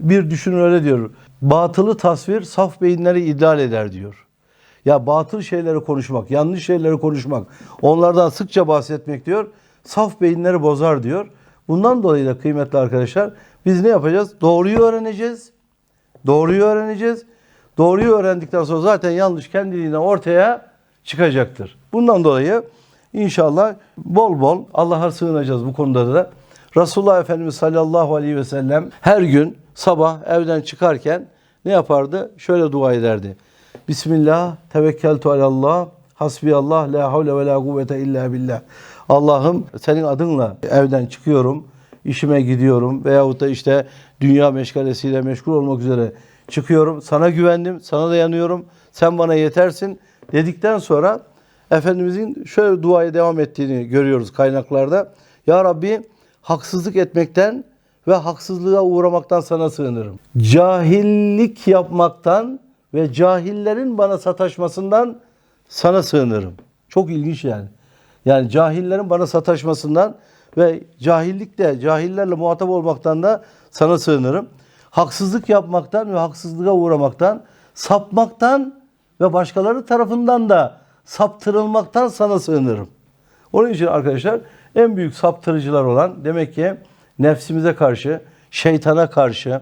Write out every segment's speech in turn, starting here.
Bir düşünür öyle diyor. Batılı tasvir saf beyinleri iddial eder diyor. Ya batıl şeyleri konuşmak, yanlış şeyleri konuşmak, onlardan sıkça bahsetmek diyor. Saf beyinleri bozar diyor. Bundan dolayı da kıymetli arkadaşlar biz ne yapacağız? Doğruyu öğreneceğiz. Doğruyu öğreneceğiz. Doğruyu öğrendikten sonra zaten yanlış kendiliğinden ortaya çıkacaktır. Bundan dolayı inşallah bol bol Allah'a sığınacağız bu konuda da. Resulullah Efendimiz sallallahu aleyhi ve sellem her gün sabah evden çıkarken ne yapardı? Şöyle dua ederdi. Bismillah, tevekkeltu alallah, hasbiyallah, la havle ve la kuvvete illa billah. Allah'ım senin adınla evden çıkıyorum, işime gidiyorum veyahut da işte dünya meşgalesiyle meşgul olmak üzere çıkıyorum. Sana güvendim, sana dayanıyorum, sen bana yetersin dedikten sonra Efendimizin şöyle duaya devam ettiğini görüyoruz kaynaklarda. Ya Rabbi haksızlık etmekten ve haksızlığa uğramaktan sana sığınırım. Cahillik yapmaktan ve cahillerin bana sataşmasından sana sığınırım. Çok ilginç yani. Yani cahillerin bana sataşmasından ve cahillikle, cahillerle muhatap olmaktan da sana sığınırım. Haksızlık yapmaktan ve haksızlığa uğramaktan, sapmaktan ve başkaları tarafından da saptırılmaktan sana sığınırım. Onun için arkadaşlar en büyük saptırıcılar olan demek ki nefsimize karşı, şeytana karşı,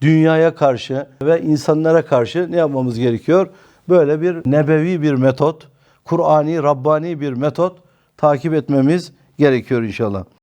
dünyaya karşı ve insanlara karşı ne yapmamız gerekiyor? Böyle bir nebevi bir metot, Kur'ani, Rabbani bir metot takip etmemiz gerekiyor inşallah.